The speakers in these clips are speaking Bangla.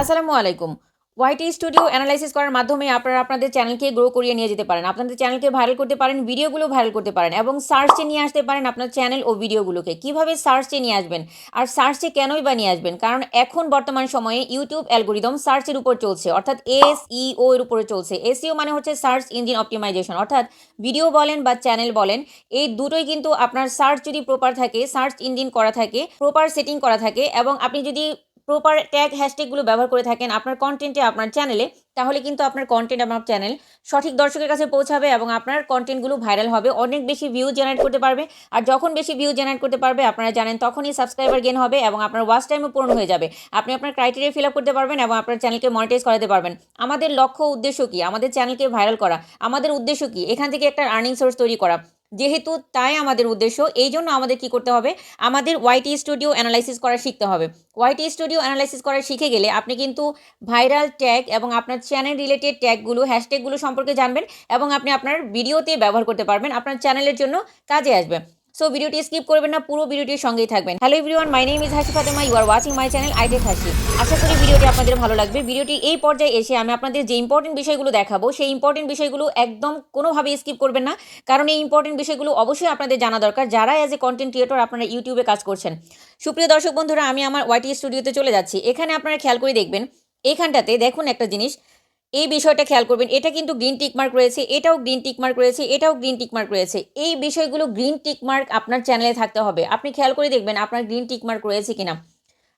আসসালামু আলাইকুম। ওয়াইটি স্টুডিও অ্যানালাইসিস করার মাধ্যমে আপনারা আপনাদের চ্যানেলকে গ্রো করিয়ে নিয়ে যেতে পারেন। আপনাদের চ্যানেলকে ভাইরাল করতে পারেন ভিডিওগুলো ভাইরাল করতে পারেন এবং সার্চে নিয়ে আসতে পারেন আপনার চ্যানেল ও ভিডিওগুলোকে কীভাবে সার্চে নিয়ে আসবেন আর সার্চে কেনই বা নিয়ে আসবেন? কারণ এখন বর্তমান সময়ে ইউটিউব অ্যালগোরিদম সার্চের উপর চলছে, অর্থাৎ এস ইও এর উপরে চলছে। এসইও মানে হচ্ছে সার্চ ইঞ্জিন অপটিমাইজেশন অর্থাৎ ভিডিও বলেন বা চ্যানেল বলেন, এই দুটোই কিন্তু আপনার সার্চ যদি প্রপার থাকে সার্চ ইঞ্জিন করা থাকে প্রপার সেটিং করা থাকে এবং আপনি যদি প্রপার ট্যাগ হ্যাশট্যাগুলো ব্যবহার করে থাকেন আপনার কন্টেন্টে আপনার চ্যানেলে তাহলে কিন্তু আপনার কন্টেন্ট আপনার চ্যানেল সঠিক দর্শকের কাছে পৌঁছাবে এবং আপনার কন্টেন্টগুলো ভাইরাল হবে, অনেক বেশি ভিউ জেনারেট করতে পারবে। আর যখন বেশি ভিউ জেনারেট করতে পারবে, আপনারা জানেন তখনই সাবস্ক্রাইবার গেন হবে এবং আপনার ওয়াচ টাইমও পূরণ হয়ে যাবে। আপনি আপনার ক্রাইটেরিয়া ফিল আপ করতে পারবেন এবং আপনার চ্যানেলকে মনিটাইজ করাতে পারবেন। আমাদের লক্ষ্য উদ্দেশ্য কী? আমাদের চ্যানেলকে ভাইরাল করা। আমাদের উদ্দেশ্য কী? এখান থেকে একটা আর্নিং সোর্স তৈরি করা। যেহেতু তাই আমাদের উদ্দেশ্য, এই জন্য আমাদের কি করতে হবে? আমাদের ওয়াইটি স্টুডিও অ্যানালাইসিস করা শিখতে হবে। ওয়াইটি স্টুডিও অ্যানালাইসিস করা শিখে গেলে আপনি কিন্তু ভাইরাল ট্যাগ এবং আপনার চ্যানেল রিলেটেড ট্যাগগুলো হ্যাশট্যাগুলো সম্পর্কে জানবেন এবং আপনি আপনার ভিডিওতে ব্যবহার করতে পারবেন। আপনার চ্যানেলের জন্য কাজে আসবে। সো ভিডিওটি স্কিপ করবেন না, পুরো ভিডিওটির সঙ্গেই থাকবেন। Hello everyone my name is Hasi Fatema you are watching my channel iTech Hasi আশা করি ভিডিওটি আপনাদের ভালো লাগবে। ভিডিওটি এই পর্যায়ে এসে আমি আপনাদের যে ইম্পর্টেন্ট বিষয়গুলো দেখাবো, সেই ইম্পর্টেন্ট বিষয়গুলো একদম কোনোভাবে স্কিপ করবেন না। কারণ এই ইম্পর্টেন্ট বিষয়গুলো অবশ্যই আপনাদের জানা দরকার। যারা অ্যাজ এ কন্টেন্ট ক্রিয়েটর আপনারা ইউটিউবে কাজ করছেন। সুপ্রিয় দর্শক বন্ধুরা, আমি আমার ওয়াইটি স্টুডিওতে চলে যাচ্ছি। এখানে আপনারা খেয়াল করে দেখবেন এইখানটাতে দেখুন একটা জিনিস। এই বিষয়টা খেয়াল করবেন, এটা কিন্তু গ্রিন টিকমার্ক রয়েছে, এটাও গ্রিন টিকমার্ক রয়েছে, এটাও গ্রিন টিকমার্ক রয়েছে। এই বিষয়গুলো গ্রিন টিকমার্ক আপনার চ্যানেলে থাকতে হবে। আপনি খেয়াল করে দেখবেন আপনার গ্রিন টিকমার্ক রয়েছে কিনা।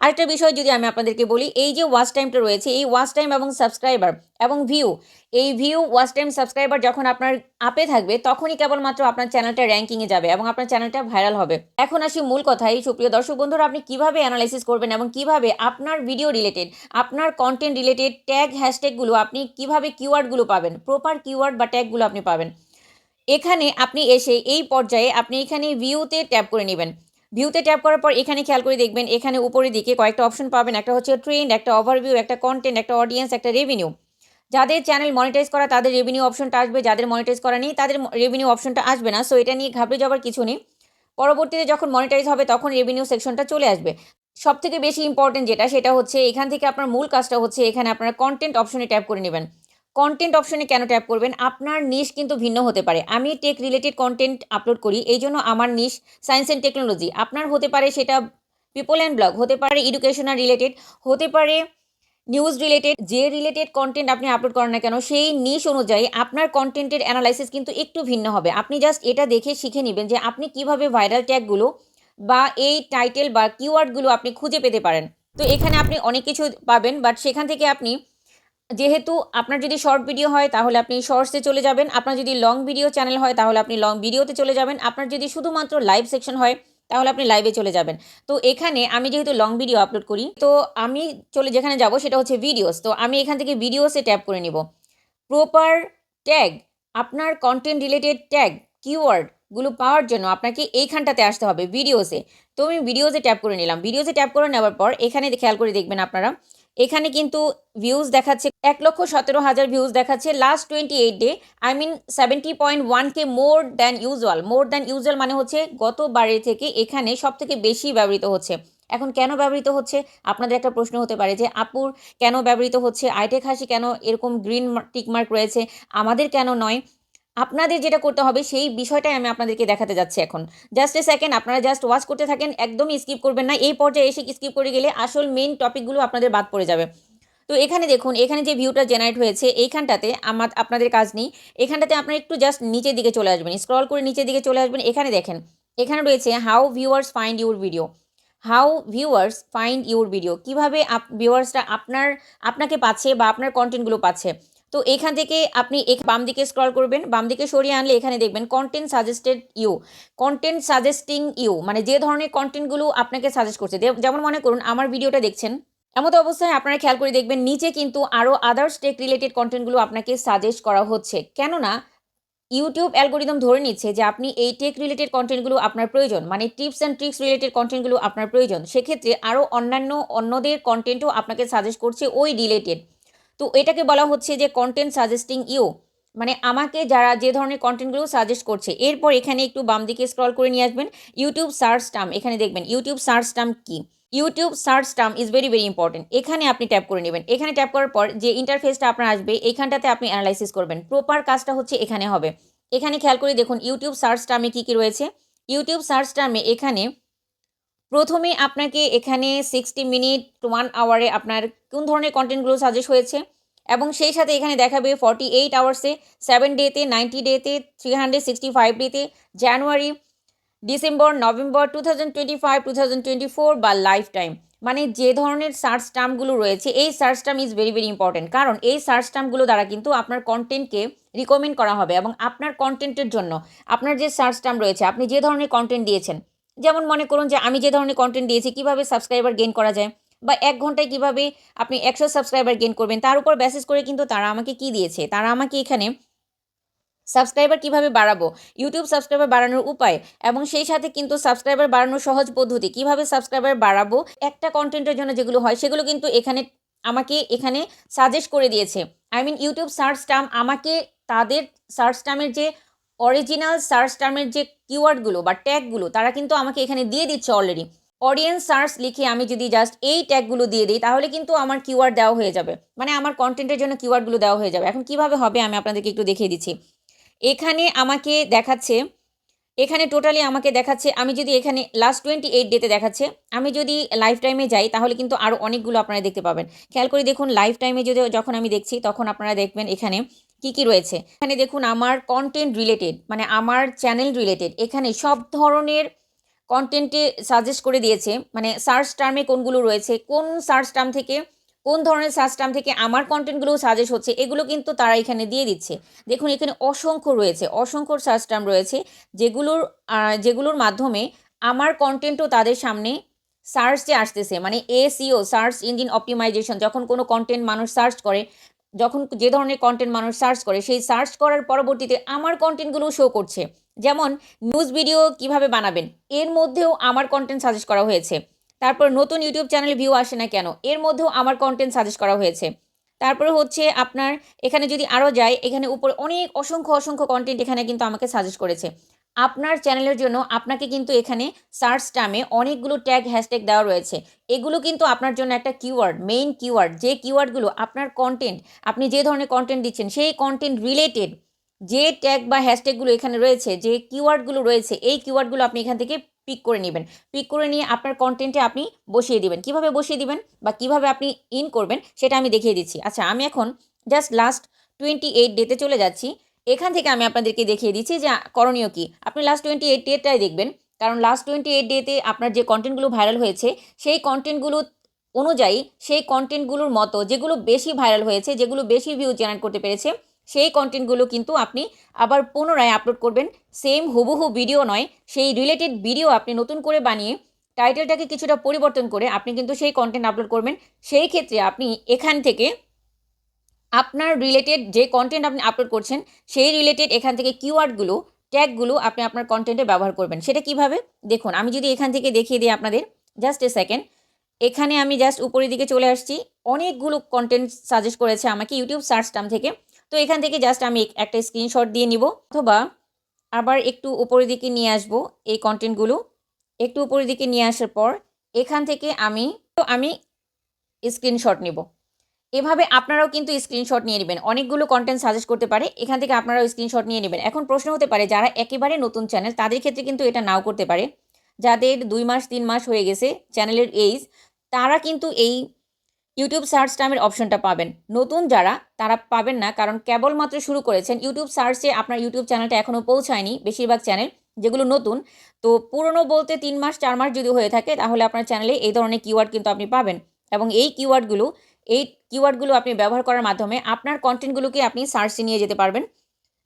আরেকটা বিষয় যদি আমি আপনাদেরকে বলি, এই যে ওয়াচ টাইমটা রয়েছে, এই ওয়াচ টাইম এবং সাবস্ক্রাইবার এবং ভিউ এই ভিউ ওয়াচ টাইম সাবস্ক্রাইবার যখন আপনার আপে থাকবে, তখনই কেবলমাত্র আপনার চ্যানেলটা র্যাঙ্কিংয়ে যাবে এবং আপনার চ্যানেলটা ভাইরাল হবে। এখন আসি মূল কথাই সুপ্রিয় দর্শক বন্ধুরা, আপনি কীভাবে অ্যানালাইসিস করবেন এবং কীভাবে আপনার ভিডিও রিলেটেড আপনার কন্টেন্ট রিলেটেড ট্যাগ হ্যাশট্যাগুলো আপনি কীভাবে কিওয়ার্ডগুলো পাবেন প্রপার কিওয়ার্ড বা ট্যাগগুলো আপনি পাবেন। এখানে আপনি এসে এই পর্যায়ে আপনি এখানে ভিউতে ট্যাপ করে নেবেন। ভিউতে ট্যাপ করার পর এখানে খেয়াল করে দেখবেন, এখানে উপরের দিকে কয়েকটা অপশন পাবেন। একটা হচ্ছে ট্রেন্ড একটা ওভারভিউ একটা কন্টেন্ট একটা অডিয়েন্স একটা রেভিনিউ যাদের চ্যানেল মনিটাইজ করা, তাদের রেভিনিউ অপশনটা আসবে। যাদের মনিটাইজ করা নেই, তাদের রেভিনিউ অপশনটা আসবে না। সো এটা নিয়ে ঘাবড়ে যাওয়ার কিছু নেই। পরবর্তীতে যখন মনিটাইজ হবে, তখন রেভিনিউ সেকশনটা চলে আসবে। সব থেকে বেশি ইম্পর্টেন্ট যেটা, সেটা হচ্ছে এখান থেকে আপনার মূল কাজটা হচ্ছে এখানে আপনার কন্টেন্ট অপশনে ট্যাপ করে নেবেন। কন্টেন্ট অপশনে কেন ট্যাপ করবেন? আপনার নিশ কিন্তু ভিন্ন হতে পারে। আমি টেক রিলেটেড কন্টেন্ট আপলোড করি, এই জন্য আমার নিশ সায়েন্স অ্যান্ড টেকনোলজি আপনার হতে পারে সেটা পিপল অ্যান্ড ব্লগ হতে পারে এডুকেশনাল রিলেটেড হতে পারে নিউজ রিলেটেড যে রিলেটেড কন্টেন্ট আপনি আপলোড করেন না কেন, সেই নিশ অনুযায়ী আপনার কন্টেন্টের অ্যানালাইসিস কিন্তু একটু ভিন্ন হবে। আপনি জাস্ট এটা দেখে শিখে নেবেন যে আপনি কীভাবে ভাইরাল ট্যাগগুলো বা এই টাইটেল বা কিওয়ার্ডগুলো আপনি খুঁজে পেতে পারেন। তো এখানে আপনি অনেক কিছু পাবেন বাট সেখান থেকে আপনি যেহেতু আপনার যদি শর্ট ভিডিও হয়, তাহলে আপনি শর্টসে চলে যাবেন। আপনার যদি লং ভিডিও চ্যানেল হয়, তাহলে আপনি লং ভিডিওতে চলে যাবেন। আপনার যদি শুধুমাত্র লাইভ সেকশন হয়, তাহলে আপনি লাইভে চলে যাবেন। তো এখানে আমি যেহেতু লং ভিডিও আপলোড করি, তো আমি চলে যেখানে যাব, সেটা হচ্ছে ভিডিওস তো আমি এখান থেকে ভিডিওসে ট্যাপ করে নিব। প্রপার ট্যাগ আপনার কন্টেন্ট রিলেটেড ট্যাগ কিওয়ার্ডগুলো পাওয়ার জন্য আপনাকে এইখানটাতে আসতে হবে ভিডিওসে তো আমি ভিডিওসে ট্যাপ করে নিলাম। ভিডিওসে ট্যাপ করে নেওয়ার পর, এখানে খেয়াল করে দেখবেন আপনারা এখানে কিন্তু ভিউজ দেখাচ্ছে এক লক্ষ সতেরো হাজার ভিউজ দেখাচ্ছে। Last twenty eight day I mean seventy point one K more than usual more than usual মানে হচ্ছে গতবারের থেকে এখানে সব থেকে বেশি ব্যবহৃত হচ্ছে। এখন কেন ব্যবহৃত হচ্ছে? আপনাদের একটা প্রশ্ন হতে পারে যে, আপুর কেন ব্যবহৃত হচ্ছে? আইটেক হাসি কেন এরকম গ্রিন টিকমার্ক রয়েছে? আমাদের কেন নয়? আপনাদের যেটা করতে হবে, সেই বিষয়টাই আমি আপনাদেরকে দেখাতে যাচ্ছি এখন। জাস্ট এ সেকেন্ড আপনারা জাস্ট ওয়াচ করতে থাকেন, একদমই স্কিপ করবেন না। এই পর্যায়ে এসে স্কিপ করে গেলে আসল মেইন টপিকগুলো আপনাদের বাদ পড়ে যাবে। তো এখানে দেখুন, এখানে যে ভিউটা জেনারেট হয়েছে, এইখানটাতে আমার, আপনাদের কাজ নেই। এখানটাতে আপনারা একটু জাস্ট নিচের দিকে চলে আসবেন স্ক্রল করে নিচের দিকে চলে আসবেন। এখানে দেখেন, এখানে রয়েছে how viewers find your video how viewers find your video কীভাবে আপ ভিউয়ার্সরা আপনার, আপনাকে পাচ্ছে বা আপনার কন্টেন্টগুলো পাচ্ছে। তো এখান থেকে আপনি এক বাম দিকে স্ক্রল করবেন, বাম দিকে সরিয়ে আনলে এখানে দেখবেন content suggested you content suggesting you মানে যে ধরনের কন্টেন্টগুলো আপনাকে সাজেস্ট করছে। যেমন মনে করুন, আমার ভিডিওটা দেখছেন, এমতো অবস্থায় আপনারা খেয়াল করে দেখবেন, নিচে কিন্তু আরও আদার্স টেক রিলেটেড কন্টেন্টগুলো আপনাকে সাজেস্ট করা হচ্ছে। কেননা ইউটিউব অ্যালগোরিদম ধরে নিচ্ছে যে আপনি এই টেক রিলেটেড কন্টেন্টগুলো আপনার প্রয়োজন মানে টিপস অ্যান্ড ট্রিক্স রিলেটেড কন্টেন্টগুলো আপনার প্রয়োজন। সেক্ষেত্রে আরও অন্যান্য অন্যদের কন্টেন্টও আপনাকে সাজেস্ট করছে ওই রিলেটেড তো এটাকে বলা হচ্ছে যে কন্টেন্ট সাজেস্টিং ইউ মানে আমাকে যারা যে ধরনের কন্টেন্টগুলো সাজেস্ট করছে, এরপর এখানে একটু বাম দিকে স্ক্রল করে নিয়ে আসবেন। ইউটিউব সার্চ টার্ম এখানে দেখবেন YouTube search term key? YouTube search term is very very important এখানে আপনি ট্যাপ করে নেবেন। এখানে ট্যাপ করার পর যে ইন্টারফেসটা আপনার আসবে এইখানটাতে আপনি অ্যানালাইসিস করবেন। প্রপার কাজটা হচ্ছে এখানে হবে। এখানে খেয়াল করে দেখুন ইউটিউব সার্চ টার্মে কী কী রয়েছে? ইউটিউব সার্চ টার্মে এখানে প্রথমে আপনাকে এখানে সিক্সটি মিনিট ওয়ান আওয়ারে আপনার কোন ধরনের কন্টেন্টগুলো সাজেস্ট হয়েছে? এবং সেই সাথে এখানে দেখাবে ফর্টি এইট আওয়ার্সে সেভেন ডেতে নাইনটি ডেতে থ্রি হান্ড্রেড সিক্সটি ফাইভ ডেতে January December November two thousand twenty five two thousand twenty four বা লাইফ টাইম মানে যে ধরনের সার্চ টার্মগুলো রয়েছে, এই search term is very very important কারণ এই সার্চ টার্মগুলো দ্বারা কিন্তু আপনার কন্টেন্টকে রিকমেন্ড করা হবে এবং আপনার কন্টেন্টের জন্য, আপনার যে সার্চ টার্ম রয়েছে, আপনি যে ধরনের কন্টেন্ট দিয়েছেন যেমন মনে করুন যে আমি যে ধরনের কন্টেন্ট দিয়েছি, কীভাবে সাবস্ক্রাইবার গেইন করা যায় বা এক ঘন্টায় কীভাবে আপনি একশো সাবস্ক্রাইবার গেইন করবেন, তার উপর বেসিস করে কিন্তু তারা আমাকে কি দিয়েছে? তারা আমাকে এখানে সাবস্ক্রাইবার কীভাবে বাড়াবো? ইউটিউব সাবস্ক্রাইবার বাড়ানোর উপায় এবং সেই সাথে কিন্তু সাবস্ক্রাইবার বাড়ানোর সহজ পদ্ধতি, কীভাবে সাবস্ক্রাইবার বাড়াবো? একটা কন্টেন্টের জন্য যেগুলো হয়, সেগুলো কিন্তু এখানে আমাকে এখানে সাজেস্ট করে দিয়েছে। I mean YouTube search term আমাকে তাদের সার্চ টার্মের যে অরিজিনাল সার্চ টার্মের যে কিওয়ার্ডগুলো বা ট্যাগগুলো তারা কিন্তু আমাকে এখানে দিয়ে দিচ্ছে অলরেডি অডিয়েন্স সার্চ লিখে আমি যদি জাস্ট এই ট্যাগগুলো দিয়ে দিই, তাহলে কিন্তু আমার কিওয়ার্ড দেওয়া হয়ে যাবে। মানে আমার কন্টেন্টের জন্য কিওয়ার্ডগুলো দেওয়া হয়ে যাবে। এখন কীভাবে হবে আমি আপনাদেরকে একটু দেখিয়ে দিচ্ছি। এখানে আমাকে দেখাচ্ছে, এখানে টোটালি আমাকে দেখাচ্ছে, আমি যদি এখানে লাস্ট টোয়েন্টি এইট ডেতে দেখাচ্ছে, আমি যদি লাইফ টাইমে যাই, তাহলে কিন্তু আরও অনেকগুলো আপনারা দেখতে পাবেন। খেয়াল করে দেখুন লাইফ টাইমে যদি যখন আমি দেখছি, তখন আপনারা দেখবেন এখানে কি কি রয়েছে? এখানে দেখুন আমার কন্টেন্ট রিলেটেড মানে আমার চ্যানেল রিলেটেড এখানে সব ধরনের কন্টেন্টে সাজেস্ট করে দিয়েছে মানে সার্চ টার্মে কোনগুলো রয়েছে, কোন সার্চ টার্ম থেকে, কোন ধরনের সার্চ টার্ম থেকে আমার কন্টেন্টগুলো সাজেস্ট হচ্ছে, এগুলো কিন্তু তারা এখানে দিয়ে দিচ্ছে। দেখুন এখানে অসংখ্য রয়েছে, অসংখ্য সার্চ টার্ম রয়েছে, যেগুলোর যেগুলোর মাধ্যমে আমার কন্টেন্টও তাদের সামনে সার্চে আসতেছে মানে এসিও সার্চ ইঞ্জিন অপটিমাইজেশন যখন কোনো কন্টেন্ট মানুষ সার্চ করে যখন যে ধরনের কন্টেন্ট মানুষ সার্চ করে, সেই সার্চ করার পরবর্তীতে আমার কন্টেন্টগুলো শো করছে। যেমন নিউজ ভিডিও কীভাবে বানাবেন, এর মধ্যেও আমার কন্টেন্ট সাজেস্ট করা হয়েছে। তারপর নতুন ইউটিউব চ্যানেলে ভিউ আসে না কেন, এর মধ্যেও আমার কন্টেন্ট সাজেস্ট করা হয়েছে। তারপরে হচ্ছে আপনার এখানে যদি আরও যায়, এখানে উপর অনেক অসংখ্য অসংখ্য কন্টেন্ট এখানে কিন্তু আমাকে সাজেস্ট করেছে। আপনার চ্যানেলের জন্য আপনাকে কিন্তু এখানে সার্চ টার্মে অনেকগুলো ট্যাগ হ্যাশট্যাগ দেওয়া রয়েছে। এগুলো কিন্তু আপনার জন্য একটা কিওয়ার্ড মেইন কিওয়ার্ড যে কিওয়ার্ডগুলো আপনার কন্টেন্ট আপনি যে ধরনের কন্টেন্ট দিচ্ছেন, সেই কন্টেন্ট রিলেটেড যে ট্যাগ বা হ্যাশট্যাগুলো এখানে রয়েছে, যে কিওয়ার্ডগুলো রয়েছে, এই কিওয়ার্ডগুলো আপনি এখান থেকে পিক করে নেবেন। পিক করে নিয়ে আপনার কন্টেন্টে আপনি বসিয়ে দিবেন। কীভাবে বসিয়ে দিবেন বা কীভাবে আপনি ইন করবেন, সেটা আমি দেখিয়ে দিচ্ছি। আচ্ছা আমি এখন জাস্ট লাস্ট টোয়েন্টি এইট ডেতে চলে যাচ্ছি। এখান থেকে আমি আপনাদেরকে দেখিয়ে দিচ্ছি যে করণীয় কী। আপনি লাস্ট টোয়েন্টি এইট ডেটাই দেখবেন। কারণ লাস্ট টোয়েন্টি এইট ডেতে আপনার যে কন্টেন্টগুলো ভাইরাল হয়েছে, সেই কন্টেন্টগুলো অনুযায়ী সেই কন্টেন্টগুলোর মতো যেগুলো বেশি ভাইরাল হয়েছে, যেগুলো বেশি ভিউ জেনারেট করতে পেরেছে, সেই কন্টেন্টগুলো কিন্তু আপনি আবার পুনরায় আপলোড করবেন। সেম হুবহু ভিডিও নয়, সেই রিলেটেড ভিডিও আপনি নতুন করে বানিয়ে টাইটেলটাকে কিছুটা পরিবর্তন করে আপনি কিন্তু সেই কন্টেন্ট আপলোড করবেন। সেই ক্ষেত্রে আপনি এখান থেকে আপনার রিলেটেড যে কন্টেন্ট আপনি আপলোড করছেন, সেই রিলেটেড এখান থেকে কিওয়ার্ডগুলো ট্যাগগুলো আপনি আপনার কন্টেন্টে ব্যবহার করবেন। সেটা কীভাবে? দেখুন, আমি যদি এখান থেকে দেখিয়ে দিই আপনাদের জাস্ট এ সেকেন্ড এখানে আমি জাস্ট উপরের দিকে চলে আসছি, অনেকগুলো কন্টেন্ট সাজেস্ট করেছে আমাকে ইউটিউব সার্চ টার্ম থেকে। তো এখান থেকে জাস্ট আমি একটা স্ক্রিনশট দিয়ে নিব, অথবা আবার একটু উপরের দিকে নিয়ে আসব এই কন্টেন্টগুলো একটু উপরের দিকে নিয়ে আসার পর, এখান থেকে আমি, তো আমি স্ক্রিনশট নিব। এভাবে আপনারাও কিন্তু স্ক্রিনশট নিয়ে নেবেন। অনেকগুলো কন্টেন্ট সাজেস্ট করতে পারে, এখান থেকে আপনারাও স্ক্রিনশট নিয়ে নেবেন। এখন প্রশ্ন হতে পারে, যারা একেবারে নতুন চ্যানেল তাদের ক্ষেত্রে কিন্তু এটা নাও করতে পারে। যাদের দুই মাস, তিন মাস হয়ে গেছে চ্যানেলের এইজ তারা কিন্তু এই ইউটিউব সার্চ টাইমের অপশনটা পাবেন। নতুন যারা, তারা পাবেন না, কারণ কেবলমাত্র শুরু করেছেন ইউটিউব সার্চে আপনার ইউটিউব চ্যানেলটা এখনও পৌঁছায়নি, বেশিরভাগ চ্যানেল যেগুলো নতুন। তো পুরনো বলতে তিন মাস, চার মাস যদি হয়ে থাকে, তাহলে আপনার চ্যানেলে এই ধরনের কিওয়ার্ড কিন্তু আপনি পাবেন। এবং এই কিওয়ার্ডগুলো এই কিওয়ার্ডগুলো আপনি ব্যবহার করার মাধ্যমে আপনার কন্টেন্টগুলোকে আপনি সার্চে নিয়ে যেতে পারবেন।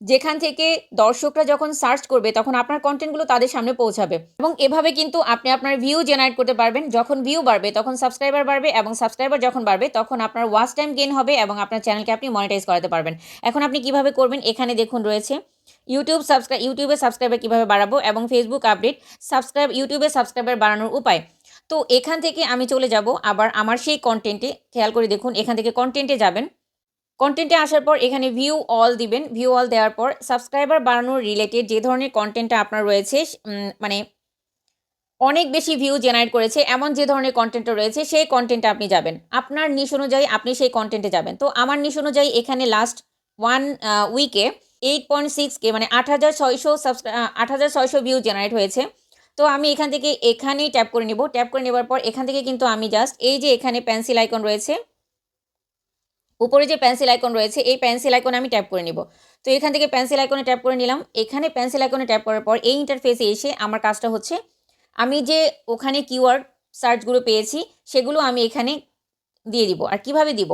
যেখান থেকে দর্শকরা যখন সার্চ করবে, তখন আপনার কন্টেন্টগুলো তাদের সামনে পৌঁছাবে। এবং এভাবে কিন্তু আপনি আপনার ভিউ জেনারেট করতে পারবেন। যখন ভিউ বাড়বে, তখন সাবস্ক্রাইবার বাড়বে এবং সাবস্ক্রাইবার যখন বাড়বে, তখন আপনার ওয়াচ টাইম গেন হবে এবং আপনার চ্যানেলকে আপনি মনিটাইজ করাতে পারবেন। এখন আপনি কীভাবে করবেন, এখানে দেখুন রয়েছে। ইউটিউব সাবস্ক্রাইব ইউটিউবে সাবস্ক্রাইবার কীভাবে বাড়াবো এবং ফেসবুক আপডেট, সাবস্ক্রাইব, ইউটিউবে সাবস্ক্রাইবার বাড়ানোর উপায়। তো এখান থেকে আমি চলে যাব। আবার আমার সেই কন্টেন্টে খেয়াল করে দেখুন, এখান থেকে কন্টেন্টে যাবেন। কন্টেন্টে আসার পর এখানে ভিউ অল দিবেন। ভিউ অল দেওয়ার পর সাবস্ক্রাইবার বাড়ানোর রিলেটেড যে ধরনের কন্টেন্টটা আপনার রয়েছে মানে অনেক বেশি ভিউ জেনারেট করেছে, এমন যে ধরনের কন্টেন্ট রয়েছে, সেই কন্টেন্টে আপনি যাবেন। আপনার নিশ অনুযায়ী আপনি সেই কন্টেন্টে যাবেন। তো আমার নিশ অনুযায়ী এখানে লাস্ট ওয়ান উইকে এইট পয়েন্ট সিক্স কে মানে আট হাজার ছয়শো সাবস্ক্রাই আট হাজার ছয়শো ভিউ জেনারেট হয়েছে। তো আমি এখান থেকে এখানেই ট্যাপ করে নিব। ট্যাপ করে নেবার পর এখান থেকে কিন্তু আমি জাস্ট এই যে এখানে পেন্সিল আইকন রয়েছে, উপরে যে পেন্সিল আইকন রয়েছে, এই পেন্সিল আইকনে আমি ট্যাপ করে নিব। তো এখান থেকে পেন্সিল আইকনে ট্যাপ করে নিলাম। এখানে পেন্সিল আইকনে ট্যাপ করার পর এই ইন্টারফেসে এসে আমার কাজটা হচ্ছে, আমি যে ওখানে কিওয়ার্ড সার্চগুলো পেয়েছি, সেগুলো আমি এখানে দিয়ে দিব। আর কীভাবে দিব?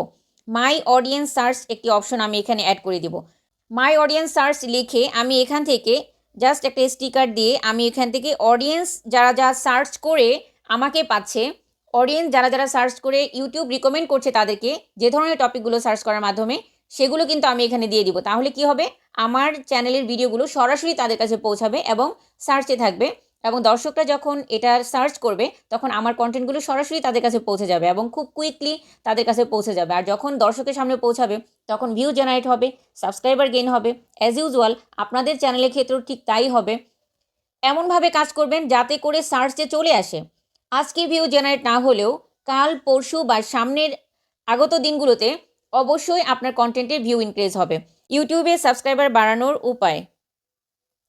মাই অডিয়েন্স সার্চ একটি অপশন আমি এখানে অ্যাড করে দিব। মাই অডিয়েন্স সার্চ লিখে আমি এখান থেকে জাস্ট একটা স্টিকার দিয়ে আমি এখান থেকে অডিয়েন্স যারা যা সার্চ করে আমাকে পাচ্ছে অডিয়েন্স যারা যারা সার্চ করে ইউটিউব রিকমেন্ড করছে তাদেরকে যে ধরনের টপিকগুলো সার্চ করার মাধ্যমে, সেগুলো কিন্তু আমি এখানে দিয়ে দিব। তাহলে কি হবে? আমার চ্যানেলের ভিডিওগুলো সরাসরি তাদের কাছে পৌঁছাবে এবং সার্চে থাকবে। এবং দর্শকরা যখন এটা সার্চ করবে, তখন আমার কন্টেন্টগুলো সরাসরি তাদের কাছে পৌঁছে যাবে এবং খুব কুইকলি তাদের কাছে পৌঁছে যাবে। আর যখন দর্শকের সামনে পৌঁছাবে, তখন ভিউ জেনারেট হবে সাবস্ক্রাইবার গেইন হবে। অ্যাজ ইউজুয়াল আপনাদের চ্যানেলের ক্ষেত্রেও ঠিক তাই হবে। এমনভাবে কাজ করবেন যাতে করে সার্চে চলে আসে, আজকে ভিউ জেনারেট না হলেও কাল, পরশু বা সামনের আগত দিনগুলোতে অবশ্যই আপনার কন্টেন্টের ভিউ ইনক্রিজ হবে। ইউটিউবে সাবস্ক্রাইবার বাড়ানোর উপায়।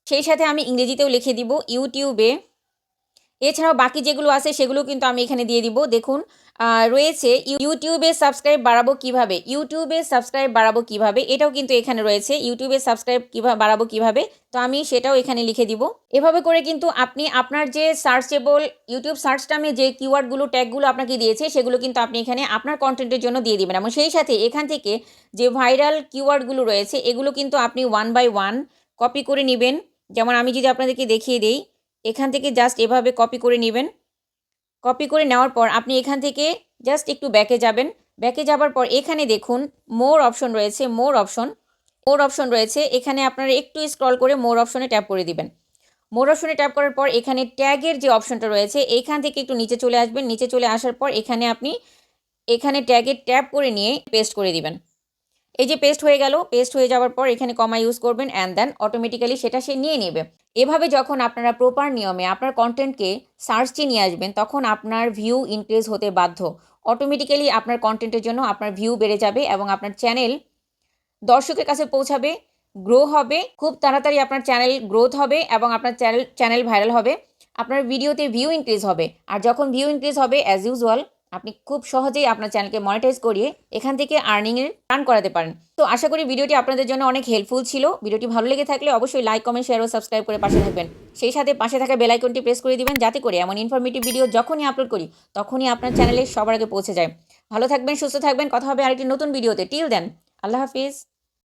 সেই সাথে আমি ইংরেজিতেও লিখে দিব, ইউটিউবে। এছাড়াও বাকি যেগুলো আছে সেগুলো কিন্তু আমি এখানে দিয়ে দিব। দেখুন রয়েছে ইউটিউবে সাবস্ক্রাইব বাড়াবো কীভাবে? ইউটিউবে সাবস্ক্রাইব বাড়াবো কীভাবে? এটাও কিন্তু এখানে রয়েছে, ইউটিউবে সাবস্ক্রাইব কীভাবে বাড়াবো কীভাবে? তো আমি সেটাও এখানে লিখে দিব। এভাবে করে কিন্তু আপনি আপনার যে সার্চেবল ইউটিউব সার্চ টামে যে কিওয়ার্ডগুলো, ট্যাগগুলো আপনাকে দিয়েছে, সেগুলো কিন্তু আপনি এখানে আপনার কন্টেন্টের জন্য দিয়ে দিবেন। এবং সেই সাথে এখান থেকে যে ভাইরাল কিওয়ার্ডগুলো রয়েছে, এগুলো কিন্তু আপনি ওয়ান বাই ওয়ান কপি করে নেবেন। যেমন আমি যদি আপনাদেরকে দেখিয়ে দিই, এখান থেকে জাস্ট এভাবে কপি করে নেবেন। কপি করে নেওয়ার পর আপনি এখান থেকে জাস্ট একটু ব্যাকে যাবেন। ব্যাকে যাবার পর এখানে দেখুন মোর অপশন রয়েছে মোর অপশন মোর অপশন রয়েছে। এখানে আপনারা একটু স্ক্রল করে মোর অপশনে ট্যাপ করে দিবেন। মোর অপশনে ট্যাপ করার পর এখানে ট্যাগের যে অপশনটা রয়েছে এইখান থেকে একটু নিচে চলে আসবেন। নিচে চলে আসার পর এখানে আপনি, এখানে ট্যাগে ট্যাপ করে নিয়ে পেস্ট করে দিবেন। এই যে পেস্ট হয়ে গেল পেস্ট হয়ে যাওয়ার পর এখানে কমা ইউজ করবেন অ্যান্ড দেন অটোমেটিক্যালি সেটা সে নিয়ে নেবে। এভাবে যখন আপনারা প্রপার নিয়মে আপনার কন্টেন্টকে সার্চে নিয়ে আসবেন, তখন আপনার ভিউ ইনক্রিজ হতে বাধ্য। অটোমেটিক্যালি আপনার কন্টেন্টের জন্য আপনার ভিউ বেড়ে যাবে এবং আপনার চ্যানেল দর্শকের কাছে পৌঁছাবে গ্রো হবে, খুব তাড়াতাড়ি আপনার চ্যানেল গ্রোথ হবে এবং আপনার চ্যানেল চ্যানেল ভাইরাল হবে। আপনার ভিডিওতে ভিউ ইনক্রিজ হবে। আর যখন ভিউ ইনক্রিজ হবে অ্যাজ ইউজুয়াল আপনি খুব সহজেই আপনার চ্যানেলকে মনিটাইজ করিয়ে এখান থেকে আর্নিংয়ের রান করাতে পারেন। তো আশা করি ভিডিওটি আপনাদের জন্য অনেক হেল্পফুল ছিল। ভিডিওটি ভালো লেগে থাকলে অবশ্যই লাইক কমেন্ট শেয়ার ও সাবস্ক্রাইব করে পাশে থাকবেন। সেই সাথে পাশে থাকা বেল আইকনটি প্রেস করে দিবেন যাতে করে এমন ইনফরমেটিভ ভিডিও যখনই আপলোড করি, তখনই আপনার চ্যানেলে সবার আগে পৌঁছে যায়। ভালো থাকবেন, সুস্থ থাকবেন। কথা হবে আরেকটি নতুন ভিডিওতে টিল দেন আল্লাহ হাফিজ।